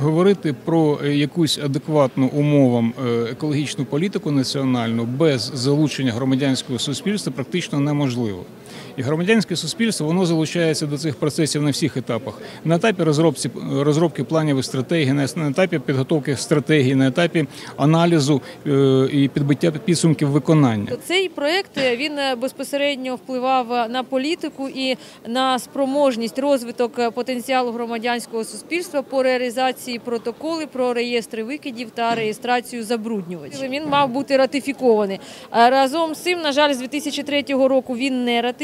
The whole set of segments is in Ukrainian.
Говорити про е, якусь адекватну умовам е, екологічну політику національну без залучення громадянського суспільства практично неможливо. І громадянське суспільство воно залучається до цих процесів на всіх етапах: на етапі розробці розробки планів і стратегій, на етапі підготовки стратегії, на етапі аналізу е, і підбиття підсумків виконання. Цей проект е, він е, безпосередньо впливав на політику і на спроможність розвиток потенціалу громадянського суспільства по реалізації протоколи про реєстри викидів та реєстрацію забруднювачів. Він мав бути ратифікований. Разом з цим, на жаль, з 2003 року він не ратифікований.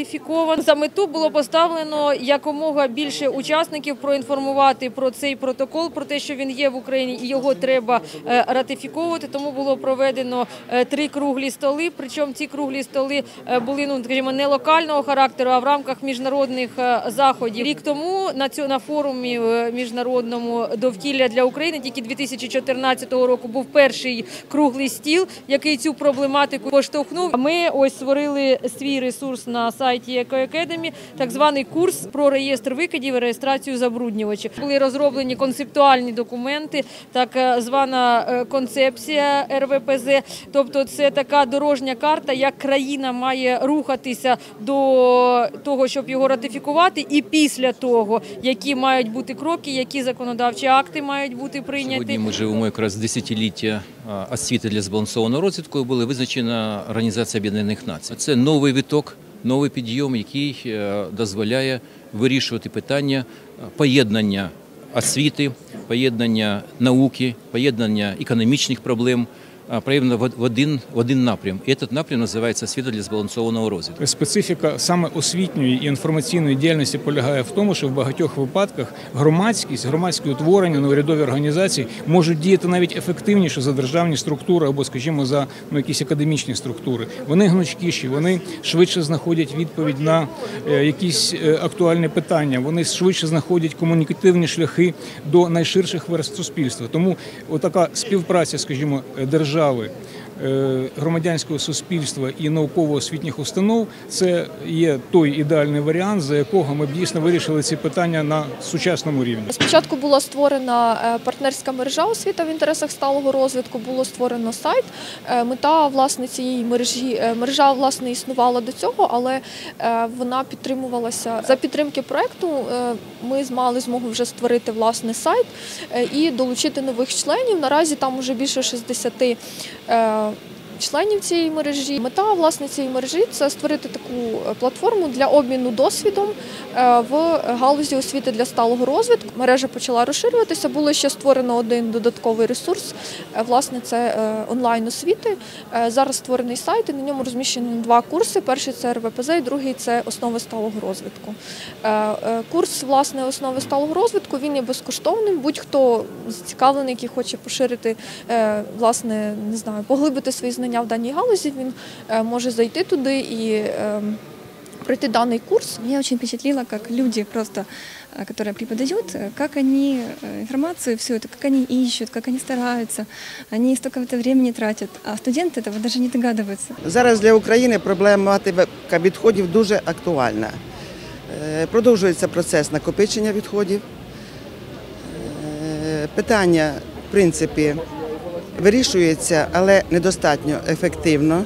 За мету було поставлено якомога більше учасників проінформувати про цей протокол, про те, що він є в Україні, і його треба е, ратифіковувати. Тому було проведено е, три круглі столи. Причому ці круглі столи е, були ну скажімо, не локального характеру, а в рамках міжнародних заходів. Рік тому на цю на форумі міжнародному довкілля для України тільки 2014 року був перший круглий стіл, який цю проблематику поштовхнув. Ми ось створили свій ресурс на сайті EcoAcademy, так званий курс про реєстр викидів і реєстрацію забруднювачів. Були розроблені концептуальні документи, так е, звана е, концепція РВПЗ. Тобто, це така дорожня карта, як країна має рухатися до того, щоб його ратифікувати, і після того, які мають бути кроки, які законодавчі акти мають бути прийняті. Сьогодні ми живемо якраз десятиліття освіти для збалансованого розвитку. Була визначена Організація Об'єднаних Націй. Це новий виток, новий підйом, який е, дозволяє вирішувати питання е, поєднання освіти, поєднання науки, поєднання економічних проблем. А, Проявлено в один, в один напрям. І цей напрям називається освіта для збалансованого розвитку. Специфіка саме освітньої і інформаційної діяльності полягає в тому, що в багатьох випадках громадськість, громадські утворення, неурядові організації можуть діяти навіть ефективніше за державні структури або, скажімо, за ну, якісь академічні структури. Вони гнучкіші, вони швидше знаходять відповідь на е, якісь е, актуальні питання. Вони швидше знаходять комунікативні шляхи до найширших верств суспільства. Тому отака співпраця, скажімо, держави. Е, Громадянського суспільства і науково-освітніх установ це є той ідеальний варіант, за якого ми б дійсно вирішили ці питання на сучасному рівні. Спочатку була створена е, партнерська мережа освіта в інтересах сталого розвитку, було створено сайт. Е, Мета власне цієї мережі мережа власне існувала до цього, але вона підтримувалася за підтримки проекту. Ми мали змогу вже створити власне сайт і долучити нових членів. Наразі там уже більше 60 out. Членів цієї мережі. Мета власне цієї мережі це створити таку е, платформу для обміну досвідом е, в галузі освіти для сталого розвитку. Мережа почала розширюватися. Було ще створено один додатковий ресурс. е, Власне, це онлайн освіти. Зараз створений сайт, і на ньому розміщені два курси. Перший це РВПЗ, і другий це основи сталого розвитку. Курс власне основи сталого розвитку він є безкоштовним. Будь-хто зацікавлений, який хоче поширити власне, не знаю, поглибити свої знання в даній галузі, він е, може зайти туди і е, пройти даний курс. Меня очень впечатлило, как люди просто, э, которые преподают, э, как они э, информацию всю эту, как они ищут, как они стараются. Они столько в это времени тратят, а студенты этого даже не догадываются. Зараз для України проблематика відходів дуже актуальна. Е, Продовжується процес накопичення відходів. Е, Питання, в принципі, вирішується, але недостатньо ефективно.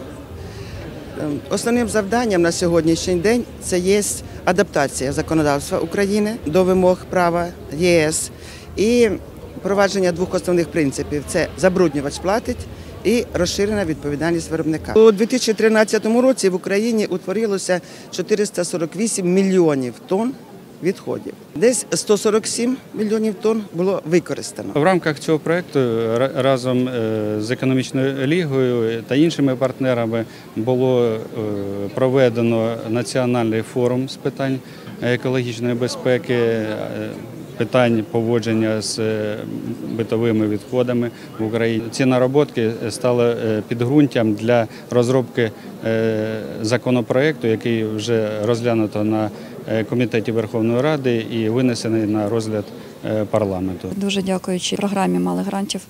Ем, Основним завданням на сьогоднішній день це є адаптація законодавства України до вимог права ЄС і впровадження двох основних принципів: це забруднювач платить і розширена відповідальність виробника. У 2013 році в Україні утворилося 448 мільйонів тонн відходів. Десь 147 мільйонів тонн було використано. В рамках цього проекту разом е, з економічною лігою та іншими партнерами було е, проведено національний форум з питань екологічної безпеки, е, питань поводження з е, битовими відходами в Україні. Ці нароботки стали е, підґрунтям для розробки е, законопроекту, який вже розглянуто на комітеті Верховної Ради і винесений на розгляд парламенту. Дуже дякуючи програмі малих грантів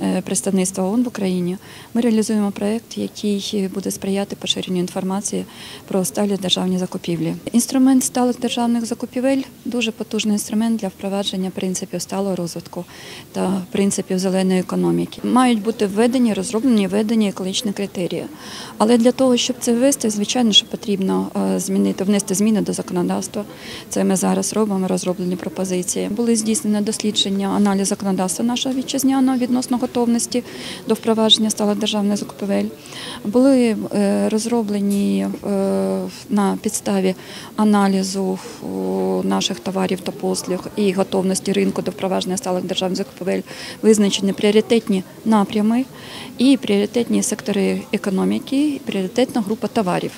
е, представництва ООН в Україні, ми реалізуємо проєкт, який буде сприяти поширенню інформації про сталі державні закупівлі. Інструмент сталих державних закупівель дуже потужний інструмент для впровадження принципів сталого розвитку та принципів зеленої економіки. Мають бути введені, розроблені, введені екологічні критерії. Але для того, щоб це ввести, звичайно, що потрібно е, змінити, внести зміни до законодавства. Це ми зараз робимо, розроблені пропозиції. Були здійснені дослідження, аналіз законодавства нашого вітчизняного відносно готовності до впровадження сталих державних закупівель. Були е, розроблені е, на підставі аналізу наших товарів та послуг і готовності ринку до впровадження сталих державних закупівель визначені пріоритетні напрями і пріоритетні сектори економіки, пріоритетна група товарів.